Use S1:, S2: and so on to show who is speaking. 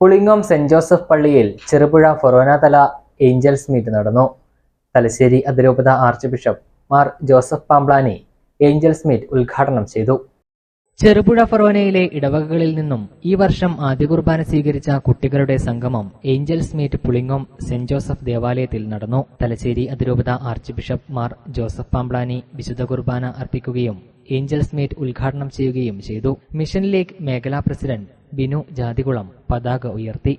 S1: Pulingome saint Joseph പള്ളിയിൽ Cherupuzha ഫൊറോനാതല Angeles meet നടന്നു. തലശ്ശേരി അതിരൂപത archbishop Mar Joseph Pamplany angels meet ഉദ്ഘാടനം ചെയ്തു. ചെറുപുഴ ഫൊറോനയിലെ ഇടവകകളിൽ നിന്നും ഈ വർഷം ആദ്യ കുർബാന സ്വീകരിച്ച കുട്ടികളുടെ സംഗമം angels meet Pulingome saint Joseph ദേവാലയത്തിൽ നടന്നു. തലശ്ശേരി അതിരൂപത archbishop Mar Joseph Pamplany വിശുദ്ധ കുർബാന അർപ്പിക്കുകയും ഏഞ്ചൽസ് മീറ്റ് ഉദ്ഘാടനം ചെയ്യുകയും ചെയ്തു. മിഷൻ ലീഗ് മേഖലാ പ്രസിഡന്റ് ബിനു ജാതികുളം പതാക ഉയർത്തി.